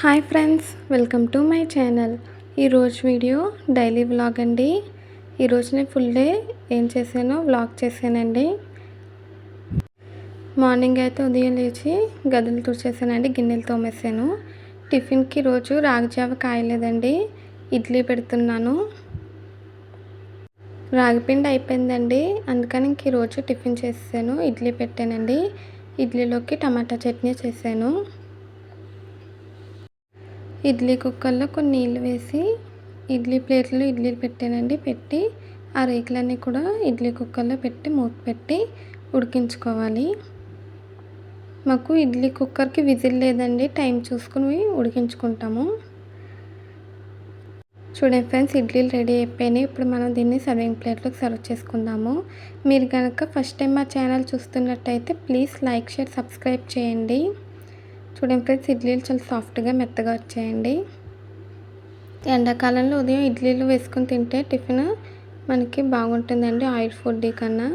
Hi friends welcome to my channel. ఈరోజు video daily vlog అండి. ఈరోజు నేను ఫుల్ డే ఏం చేశానో వ్లాగ్ చేశానండి. మార్నింగ్ అయితే ఉదయం లేచి గదులు తుడిచేసానండి గిన్నెలు తోమేసాను టిఫిన్కి రోజు రాగిజావ కాయలేదండి ఇడ్లీ పెడుతున్నాను. రాగిపిండి అయిపోయిందండి అందుకని ఇంక ఈరోజు టిఫిన్ చేసాను ఇడ్లీ పెట్టానండి. ఇడ్లీలోకి టమాటా చట్నీ చేశాను. ఇడ్లీ కుక్కర్లో కొన్ని నీళ్ళు వేసి ఇడ్లీ ప్లేట్లో ఇడ్లీలు పెట్టానండి. పెట్టి ఆ రేకులన్నీ కూడా ఇడ్లీ కుక్కర్లో పెట్టి మూత పెట్టి ఉడికించుకోవాలి. మాకు ఇడ్లీ కుక్కర్కి విజిల్ లేదండి. టైం చూసుకుని ఉడికించుకుంటాము. చూడండి ఫ్రెండ్స్ ఇడ్లీలు రెడీ అయిపోయినాయి. ఇప్పుడు మనం దీన్ని సర్వింగ్ ప్లేట్లోకి సర్వ్ చేసుకుందాము. మీరు కనుక ఫస్ట్ టైం మా ఛానల్ చూస్తున్నట్టయితే ప్లీజ్ లైక్ షేర్ సబ్స్క్రైబ్ చేయండి. చూడండి ఫ్రెండ్స్ ఇడ్లీలు చాలా సాఫ్ట్గా మెత్తగా వచ్చాయండి. ఎండాకాలంలో ఉదయం ఇడ్లీలు వేసుకొని తింటే టిఫిన్ మనకి బాగుంటుందండి ఆయిల్ ఫుడ్ కన్నా.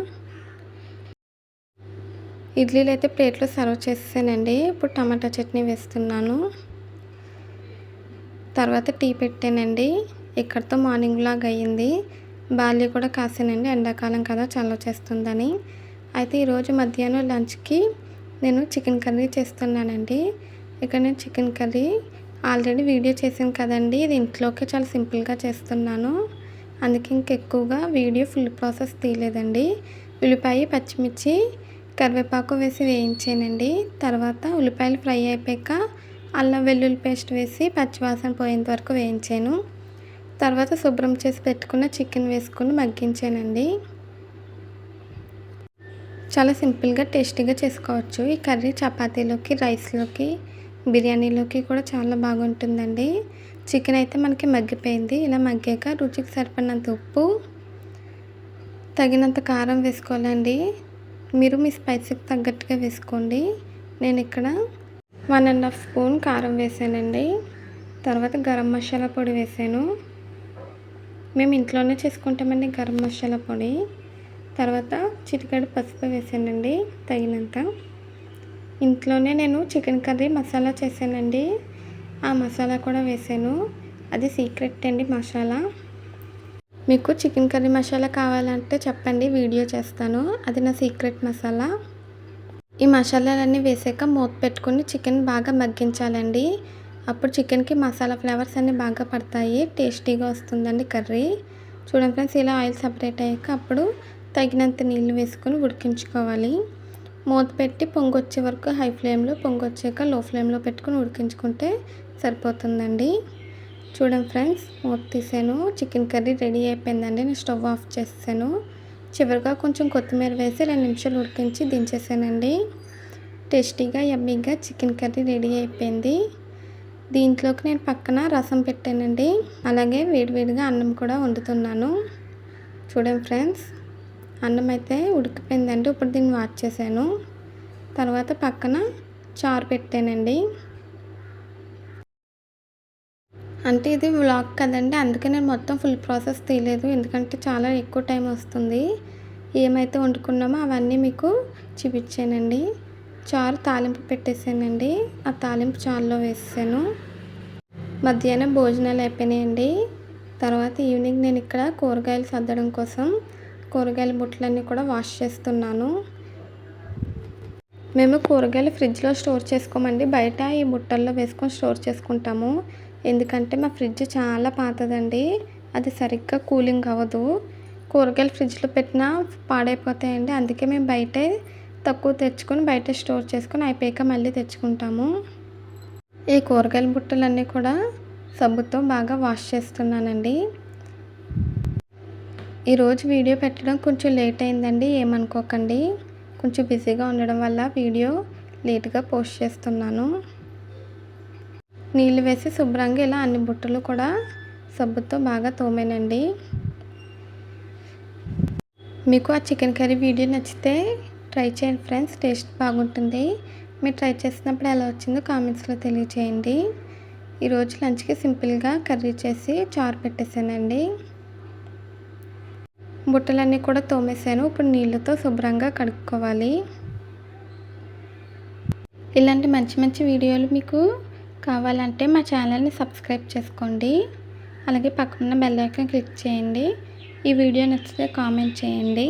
ఇడ్లీలు అయితే ప్లేట్లో సర్వ్ చేసేసానండి. ఇప్పుడు టమాటా చట్నీ వేస్తున్నాను. తర్వాత టీ పెట్టానండి. ఇక్కడితో మార్నింగ్ లాగా అయ్యింది. బాల్య కూడా కాసానండి ఎండాకాలం కదా చల్ల చేస్తుందని. అయితే ఈరోజు మధ్యాహ్నం లంచ్కి నేను చికెన్ కర్రీ చేస్తున్నానండి. ఇక్కడ నేను చికెన్ కర్రీ ఆల్రెడీ వీడియో చేశాను కదండి. ఇది ఇంట్లోకే చాలా సింపుల్గా చేస్తున్నాను. అందుకే ఇంకెక్కువగా వీడియో ఫుల్ ప్రాసెస్ తీయలేదండి. ఉల్లిపాయ పచ్చిమిర్చి కరివేపాకు వేసి వేయించానండి. తర్వాత ఉల్లిపాయలు ఫ్రై అయిపోయాక అల్లం వెల్లుల్లి పేస్ట్ వేసి పచ్చివాసన పోయేంత వరకు వేయించాను. తర్వాత శుభ్రం చేసి పెట్టుకున్న చికెన్ వేసుకుని మగ్గించానండి. చాలా సింపుల్గా టేస్టీగా చేసుకోవచ్చు. ఈ కర్రీ చపాతీలోకి రైస్లోకి బిర్యానీలోకి కూడా చాలా బాగుంటుందండి. చికెన్ అయితే మనకి మగ్గిపోయింది. ఇలా మగ్గాక రుచికి సరిపడినంత ఉప్పు తగినంత కారం వేసుకోవాలండి. మీరు మీ స్పైసీకి తగ్గట్టుగా వేసుకోండి. నేను ఇక్కడ వన్ అండ్ హాఫ్ స్పూన్ కారం వేసానండి. తర్వాత గరం మసాలా పొడి వేసాను. మేము ఇంట్లోనే చేసుకుంటామండి గరం మసాలా పొడి. తర్వాత చిటికెడు పసుపు వేసానండి తగినంత. ఇంట్లోనే నేను చికెన్ కర్రీ మసాలా చేశానండి. ఆ మసాలా కూడా వేసాను. అది సీక్రెట్ అండి మసాలా. మీకు చికెన్ కర్రీ మసాలా కావాలంటే చెప్పండి వీడియో చేస్తాను. అది నా సీక్రెట్ మసాలా. ఈ మసాలాలన్నీ వేసాక మూత పెట్టుకుని చికెన్ బాగా మగ్గించాలండి. అప్పుడు చికెన్కి మసాలా ఫ్లేవర్స్ అన్నీ బాగా పడతాయి. టేస్టీగా వస్తుందండి కర్రీ. చూడండి ఫ్రెండ్స్ ఇలా ఆయిల్ సపరేట్ అయ్యాక అప్పుడు తగినంత నీళ్ళు వేసుకొని ఉడికించుకోవాలి. మూత పెట్టి పొంగొచ్చే వరకు హై ఫ్లేమ్లో పొంగొచ్చాక లో ఫ్లేమ్లో పెట్టుకొని ఉడికించుకుంటే సరిపోతుందండి. చూడండి ఫ్రెండ్స్ మూత తీసాను. చికెన్ కర్రీ రెడీ అయిపోయిందండి. నేను స్టవ్ ఆఫ్ చేసాను చివరిగా కొంచెం కొత్తిమీర వేసి రెండు నిమిషాలు ఉడికించి దించేసానండి. టేస్టీగా యమ్మీగా చికెన్ కర్రీ రెడీ అయిపోయింది. దీంట్లోకి నేను పక్కన రసం పెట్టానండి. అలాగే వేడివేడిగా అన్నం కూడా వండుతున్నాను. చూడండి ఫ్రెండ్స్ అన్నం అయితే ఉడికిపోయిందండి. ఇప్పుడు దీన్ని వాచ్ చేశాను. తర్వాత పక్కన చారు పెట్టానండి. అంటే ఇది వ్లాగ్ కదండి. అందుకే నేను మొత్తం ఫుల్ ప్రాసెస్ తీయలేదు. ఎందుకంటే చాలా ఎక్కువ టైం వస్తుంది. ఏమైతే వండుకున్నామో అవన్నీ మీకు చూపించానండి. చారు తాలింపు పెట్టేసానండి ఆ తాలింపు చారులో వేసాను. మధ్యాహ్నం భోజనాలు అయిపోయినాయండి. తర్వాత ఈవినింగ్ నేను ఇక్కడ కూరగాయలు సర్దడం కోసం కూరగాయల బుట్టలన్నీ కూడా వాష్ చేస్తున్నాను. మేము కూరగాయలు ఫ్రిడ్జ్లో స్టోర్ చేసుకోమండి. బయట ఈ బుట్టల్లో వేసుకొని స్టోర్ చేసుకుంటాము. ఎందుకంటే మా ఫ్రిడ్జ్ చాలా పాతదండి. అది సరిగ్గా కూలింగ్ అవ్వదు. కూరగాయలు ఫ్రిడ్జ్లో పెట్టినా పాడైపోతాయండి. అందుకే మేము బయటే తక్కువ తెచ్చుకొని బయట స్టోర్ చేసుకొని అయిపోయాక మళ్ళీ తెచ్చుకుంటాము. ఈ కూరగాయల బుట్టలన్నీ కూడా సబ్బుతో బాగా వాష్ చేస్తున్నానండి. ఈరోజు వీడియో పెట్టడం కొంచెం లేట్ అయిందండి ఏమనుకోకండి. కొంచెం బిజీగా ఉండడం వల్ల వీడియో లేట్గా పోస్ట్ చేస్తున్నాను. నీళ్ళు వేసి శుభ్రంగా ఇలా అన్ని బుట్టలు కూడా సబ్బుతో బాగా తోమేనండి. మీకు ఆ చికెన్ కర్రీ వీడియో నచ్చితే ట్రై చేయండి ఫ్రెండ్స్ టేస్ట్ బాగుంటుంది. మీరు ట్రై చేసినప్పుడు ఎలా వచ్చిందో కామెంట్స్లో తెలియచేయండి. ఈరోజు లంచ్కి సింపుల్గా కర్రీ చేసి చారు పెట్టేశానండి. బుట్టలన్నీ కూడా తోమేసాను ఇప్పుడు నీళ్ళతో శుభ్రంగా కడుక్కోవాలి. ఇలాంటి మంచి మంచి వీడియోలు మీకు కావాలంటే మా ఛానల్ని సబ్స్క్రైబ్ చేసుకోండి. అలాగే పక్కన బెల్ ఐకాన్ క్లిక్ చేయండి. ఈ వీడియో నచ్చితే కామెంట్ చేయండి.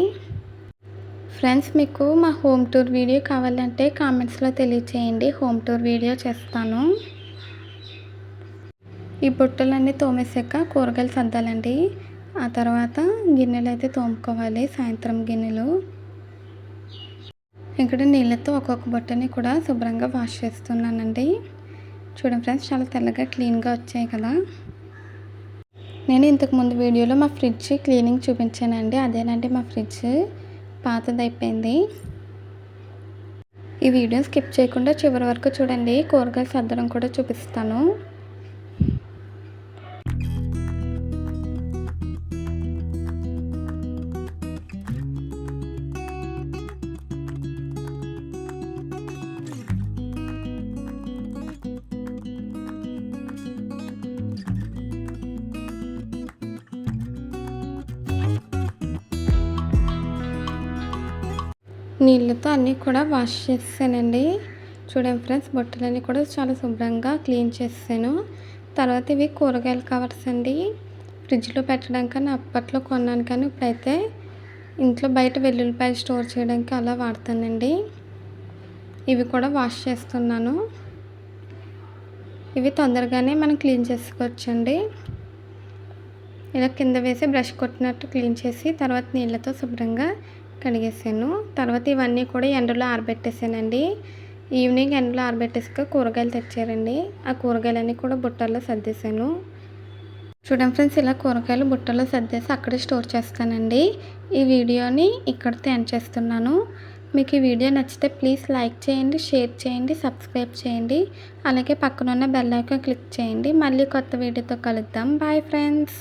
ఫ్రెండ్స్ మీకు మా హోమ్ టూర్ వీడియో కావాలంటే కామెంట్స్లో తెలియచేయండి. హోమ్ టూర్ వీడియో చేస్తాను. ఈ బుట్టలన్నీ తోమేసాక కూరగాయలు సర్దాలండి. ఆ తర్వాత గిన్నెలు అయితే తోముకోవాలి సాయంత్రం గిన్నెలు. ఇక్కడ నీళ్ళతో ఒక్కొక్క బుట్టని కూడా శుభ్రంగా వాష్ చేస్తున్నానండి. చూడండి ఫ్రెండ్స్ చాలా తెల్లగా క్లీన్గా వచ్చాయి కదా. నేను ఇంతకుముందు వీడియోలో మా ఫ్రిడ్జ్ క్లీనింగ్ చూపించానండి. అదేనండి మా ఫ్రిడ్జ్. పాతదైపోయింది ఈ వీడియో స్కిప్ చేయకుండా చివరి వరకు చూడండి. కూరగాయలు సర్దడం కూడా చూపిస్తాను. నీళ్ళతో అన్నీ కూడా వాష్ చేసానండి చూడండి ఫ్రెండ్స్ బొట్టలన్నీ కూడా చాలా శుభ్రంగా క్లీన్ చేసాను తర్వాత ఇవి కూరగాయల కవర్స్ అండి. ఫ్రిడ్జ్లో పెట్టడం కానీ అప్పట్లో కొన్నాను కానీ ఇప్పుడైతే ఇంట్లో బయట వెల్లుల్లిపాయలు స్టోర్ చేయడానికి అలా వాడతానండి. ఇవి కూడా వాష్ చేస్తున్నాను. ఇవి తొందరగానే మనం క్లీన్ చేసుకోవచ్చండి. ఇలా కింద వేసి బ్రష్ కొట్టినట్టు క్లీన్ చేసి తర్వాత నీళ్ళతో శుభ్రంగా కడిగేసాను. తర్వాత ఇవన్నీ కూడా ఎండలో ఆరబెట్టేసానండి. ఈవినింగ్ ఎండలో ఆరబెట్టేసాక కూరగాయలు తెచ్చారండి. ఆ కూరగాయలన్నీ కూడా బుట్టల్లో సర్దేశాను. చూడండి ఫ్రెండ్స్ ఇలా కూరగాయలు బుట్టలో సర్దేసి అక్కడే స్టోర్ చేస్తానండి. ఈ వీడియోని ఇక్కడితో ఎండ్ చేస్తున్నాను. మీకు ఈ వీడియో నచ్చితే ప్లీజ్ లైక్ చేయండి షేర్ చేయండి సబ్స్క్రైబ్ చేయండి. అలాగే పక్కనున్న బెల్ ఐకాన్ క్లిక్ చేయండి. మళ్ళీ కొత్త వీడియోతో కలుద్దాం. Bye friends.